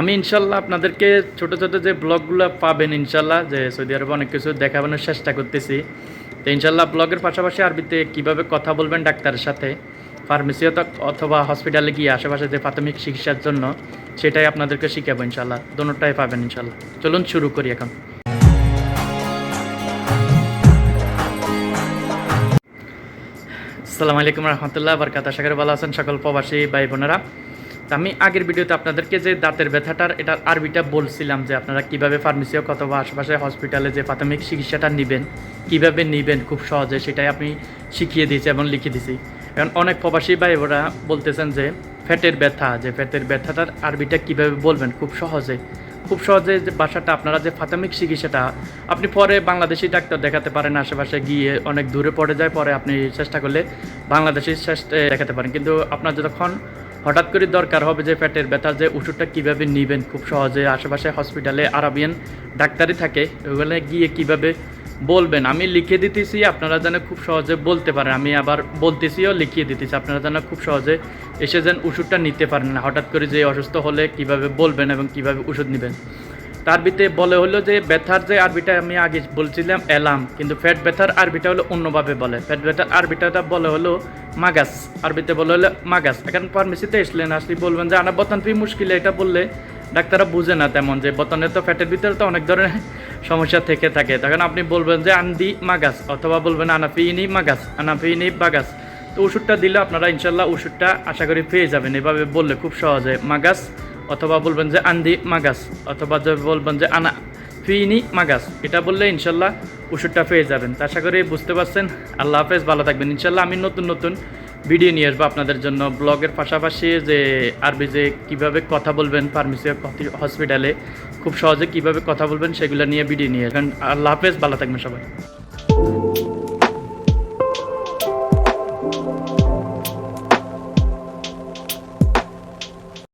আমি ইনশাল্লাহ আপনাদেরকে ছোট ছোট যে ব্লগগুলো পাবেন ইনশাল্লাহ, যে সৌদি আরবে অনেক কিছু দেখানোর চেষ্টা করতেছি। তো ইনশাল্লাহ ব্লগের পাশাপাশি আরবিতে কীভাবে কথা বলবেন ডাক্তারের সাথে ফার্মেসি অথবা হসপিটালে গিয়ে আশেপাশে যে প্রাথমিক চিকিৎসার জন্য সেটাই আপনাদেরকে শিখাবো ইনশাল্লাহ দোনোটাই পাবেন ইনশাল্লাহ। চলুন শুরু করি এখন। আসসালামু আলাইকুম রহমতুল্লাহ বরকাত আশা করি ভালো আছেন সকল প্রবাসী ভাই বোনেরা। আমি আগের ভিডিওতে আপনাদেরকে যে দাঁতের ব্যথাটার এটা আরবিটা বলছিলাম যে আপনারা কীভাবে ফার্মেসি অথবা আশেপাশে হসপিটালে যে প্রাথমিক চিকিৎসাটা নেবেন, কীভাবে নেবেন খুব সহজে সেটাই আমি শিখিয়ে দিয়েছি এবং লিখে দিয়েছি। এখন অনেক প্রবাসী ভাই বোরা বলতেছেন যে ফ্যাটের ব্যথা, যে ফ্যাটের ব্যথাটার আরবিটা কীভাবে বলবেন খুব সহজে। খুব সহজে যে বাসাটা আপনারা যে প্রাথমিক চিকিৎসাটা, আপনি পরে বাংলাদেশি ডাক্তার দেখাতে পারেন, আশেপাশে গিয়ে অনেক দূরে পড়ে যায়, পরে আপনি চেষ্টা করলে বাংলাদেশি দেখাতে পারেন। কিন্তু আপনার যখন হঠাৎ করে দরকার হবে যে পেটের ব্যথা যে ওষুধটা কীভাবে নেবেন? খুব সহজে আশেপাশে হসপিটালে আরাবিয়ান ডাক্তারই থাকে, ওখানে গিয়ে কীভাবে বলবেন? আমি লিখে দিতেছি, আপনারা যেন খুব সহজে বলতে পারেন। আমি আবার বলতেছিও, লিখিয়ে দিতেছি। আপনারা যেন খুব সহজে এসে যেন ওষুধটা নিতে পারেন না। হঠাৎ করে যে অসুস্থ হলে কীভাবে বলবেন এবং কীভাবে ওষুধ নেবেন? তার ভিতরে বলে হলো যে, ব্যথার যে আরবিটা আমি আগে বলছিলাম, এলাম, কিন্তু ফ্যাট ব্যথার আরবিটা হলো অন্যভাবে বলে। ফ্যাট ব্যথার আরবিটাটা বলে হলো মাগাস, আরবিতে বলে হলো মাগাস। এখন ফার্মেসিতে এসলেন, আসলে বলবেন যে, আনা বতন ফি মুশকিলে এটা বললে ডাক্তাররা বুঝে না তেমন যে বতনের তো ফ্যাটের ভিতরে তো অনেক ধরনের সমস্যা থেকে থাকে। তখন আপনি বলবেন যে, আন্দি মাগাস, অথবা বলবেন আনাফিনি মাগাস, আনাফিনি বাগাস। তো ওষুধটা দিলে আপনারা ইনশাল্লাহ ওষুধটা আশা করি পেয়ে যাবেন। এভাবে বললে খুব সহজে মাগাস অথবা বলবেন যে আন্দি মাগাস, অথবা বলবেন যে আনা, ফিনি মাগাস, এটা বললে ইনশাল্লাহ ওষুধটা পেয়ে যাবেন। আশা করি বুঝতে পারছেন। আল্লাহ হাফেজ, ভালো থাকবেন। ইনশাল্লাহ আমি নতুন নতুন ভিডিও নিয়ে আসব আপনাদের জন্য। ব্লগের পাশাপাশি যে আরবি যে কীভাবে কথা বলবেন, ফার্মেসি হসপিটালে, খুব সহজে কীভাবে কথা বলবেন, সেগুলো নিয়ে ভিডিও নিয়ে আসবেন। আল্লাহ হাফেজ, ভালো থাকবেন সবাই।